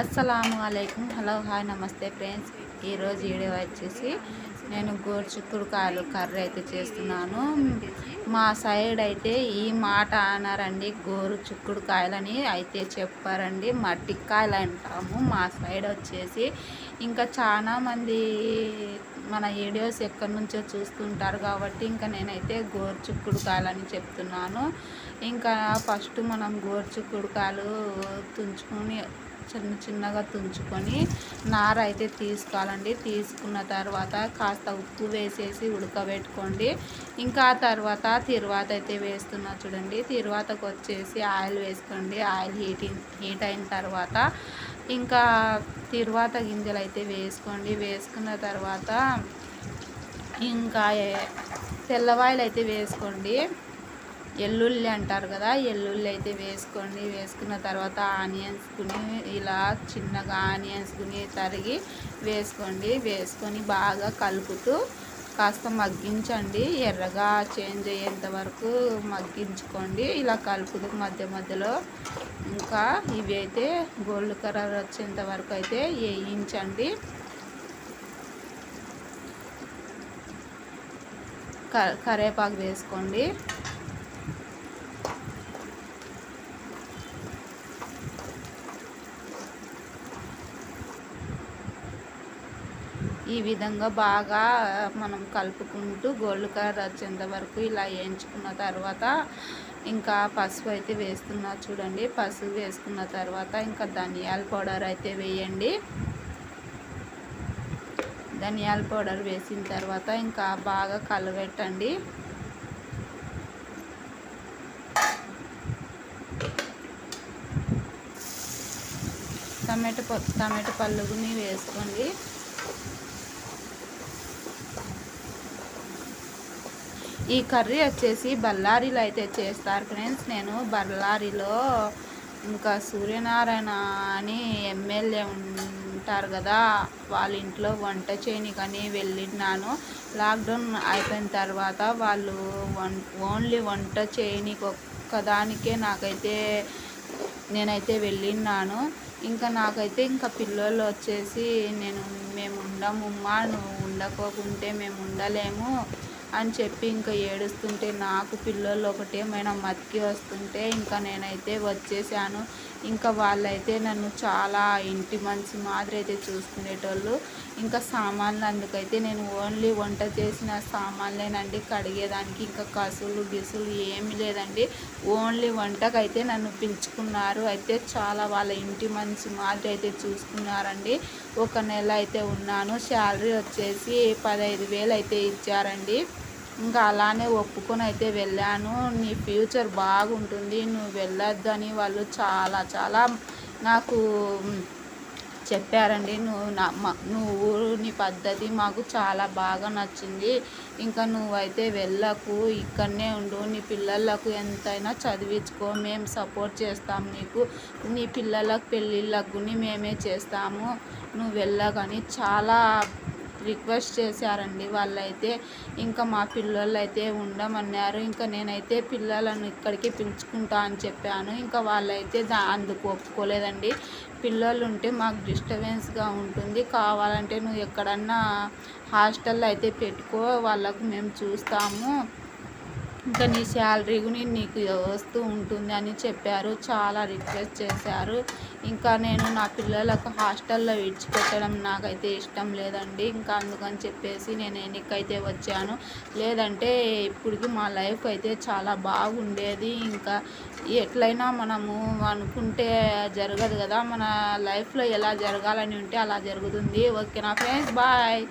అస్సలాము అలైకుం hello hi నమస్తే friends. ఈరోజు వీడియో వచ్చేసి నేను గోరుచిక్కుడుకాయలు కర్రీ అయితే చేస్తున్నాను. మా సైడ్ అయితే ఈ మాట అన్నారండి గోరు చిక్కుడుకాయలని అయితే చెప్పారండి. మట్టికాయలు అంటాము మా సైడ్ వచ్చేసి ఇంకా చాలామంది మన వీడియోస్ ఎక్కడి నుంచో చూస్తుంటారు కాబట్టి ఇంకా నేనైతే గోరుచుక్కుడుకాయలని చెప్తున్నాను. ఇంకా ఫస్ట్ మనం గోరు చిక్కుడుకాయలు తుంచుకొని చిన్న చిన్నగా తుంచుకొని నార అయితే తీసుకోవాలండి. తీసుకున్న తర్వాత కాస్త ఉప్పు వేసేసి ఉడకబెట్టుకోండి. ఇంకా తర్వాత తిరువాత అయితే వేస్తున్నా చూడండి. తిరువాతకు వచ్చేసి ఆయిల్ వేసుకోండి. ఆయిల్ హీట్ హీట్ అయిన తర్వాత ఇంకా తిరువాత గింజలు అయితే వేసుకోండి. వేసుకున్న తర్వాత ఇంకా తెల్లవాయిలు అయితే వేసుకోండి. ఎల్లుల్లి అంటారు కదా ఎల్లుల్లి అయితే వేసుకోండి వేసుకున్న తర్వాత ఆనియన్స్ కుని ఇలా చిన్నగా ఆనియన్స్ కుని తరిగి వేసుకోండి. వేసుకొని బాగా కలుపుతూ కాస్త మగ్గించండి. ఎర్రగా చేంజ్ అయ్యేంత వరకు మగ్గించుకోండి. ఇలా కలుపుతూ మధ్య మధ్యలో ఇంకా ఇవి అయితే గోల్డ్ కలర్ వచ్చేంత వరకు అయితే వేయించండి. కరేపాకు వేసుకోండి. ఈ విధంగా బాగా మనం కలుపుకుంటూ గోల్డ్ కలర్ వచ్చేంత వరకు ఇలా వేయించుకున్న తర్వాత ఇంకా పసుపు అయితే వేస్తున్నా చూడండి. పసుపు వేసుకున్న తర్వాత ఇంకా ధనియాల పౌడర్ అయితే వేయండి. ధనియాల పౌడర్ వేసిన తర్వాత ఇంకా బాగా కలబెట్టండి టమాటో టమాటో పళ్ళుని వేసుకోండి. ఈ కర్రీ వచ్చేసి బళ్ళారిలో అయితే చేస్తారు ఫ్రెండ్స్. నేను బళ్ళారిలో ఇంకా సూర్యనారాయణ అని ఎమ్మెల్యే ఉంటారు కదా వాళ్ళ ఇంట్లో వంట చేయనికని వెళ్ళినాను లాక్డౌన్ అయిపోయిన తర్వాత వాళ్ళు వన్ ఓన్లీ వంట చేయనికి ఒక్కదానికే నాకైతే నేనైతే వెళ్ళినాను ఇంకా నాకైతే ఇంకా పిల్లలు వచ్చేసి నేను మేము ఉండమమ్మా నువ్వు ఉండకోకుంటే మేము ఉండలేము. అని చెప్పి ఇంకా ఏడుస్తుంటే నాకు పిల్లలు ఒకటేమైనా మతికి వస్తుంటే ఇంకా నేనైతే వచ్చేసాను. ఇంకా వాళ్ళైతే నన్ను చాలా ఇంటి మంచి మాదిరి అయితే చూసుకునేటోళ్ళు. ఇంకా సామాన్లు అందుకైతే నేను ఓన్లీ వంట చేసిన సామాన్లేనండి. కడిగేదానికి ఇంకా కసులు గిసులు ఏమీ లేదండి. ఓన్లీ వంటకైతే నన్ను పిలుచుకున్నారు. అయితే చాలా వాళ్ళ ఇంటి మంచి మాదిరి అయితే చూసుకున్నారండి. ఒక నెల అయితే ఉన్నాను. శాలరీ వచ్చేసి పదహైదు వేలు అయితే ఇచ్చారండి. ఇంకా అలానే ఒప్పుకొని అయితే వెళ్ళాను. నీ ఫ్యూచర్ బాగుంటుంది నువ్వు వెళ్ళొద్దని వాళ్ళు చాలా చాలా నాకు చెప్పారండి. నువ్వు నా నువ్వు నీ పద్ధతి మాకు చాలా బాగా నచ్చింది. ఇంకా నువ్వైతే వెళ్ళకు ఇక్కడనే ఉండు. నీ పిల్లలకు ఎంతైనా చదివించుకో మేము సపోర్ట్ చేస్తాం నీకు. నీ పిల్లలకు పెళ్ళిళ్ళకు మేమే చేస్తాము. నువ్వు వెళ్ళకని చాలా రిక్వెస్ట్ చేశారండి. వాళ్ళైతే ఇంకా మా పిల్లలు అయితే ఉండమన్నారు. ఇంకా నేనైతే పిల్లలను ఇక్కడికి పిలుచుకుంటా అని చెప్పాను. ఇంకా వాళ్ళైతే దా అందుకు ఒప్పుకోలేదండి. పిల్లలు ఉంటే మాకు డిస్టర్బెన్స్గా ఉంటుంది. కావాలంటే నువ్వు ఎక్కడన్నా హాస్టల్లో అయితే పెట్టుకో. వాళ్ళకు మేము చూస్తాము. ఇంకా నీ శాలరీ కూడా నీకు వస్తూ ఉంటుంది అని చెప్పారు. చాలా రిక్వెస్ట్ చేశారు. ఇంకా నేను నా పిల్లలకు హాస్టల్లో విడిచిపెట్టడం నాకైతే ఇష్టం లేదండి. ఇంకా అందుకని చెప్పేసి నేను ఎన్నికైతే వచ్చాను. లేదంటే ఇప్పటికి మా లైఫ్ అయితే చాలా బాగుండేది. ఇంకా ఎట్లయినా మనము అనుకుంటే జరగదు కదా. మన లైఫ్లో ఎలా జరగాలని ఉంటే అలా జరుగుతుంది. ఓకే నా ఫ్రెండ్స్? బాయ్.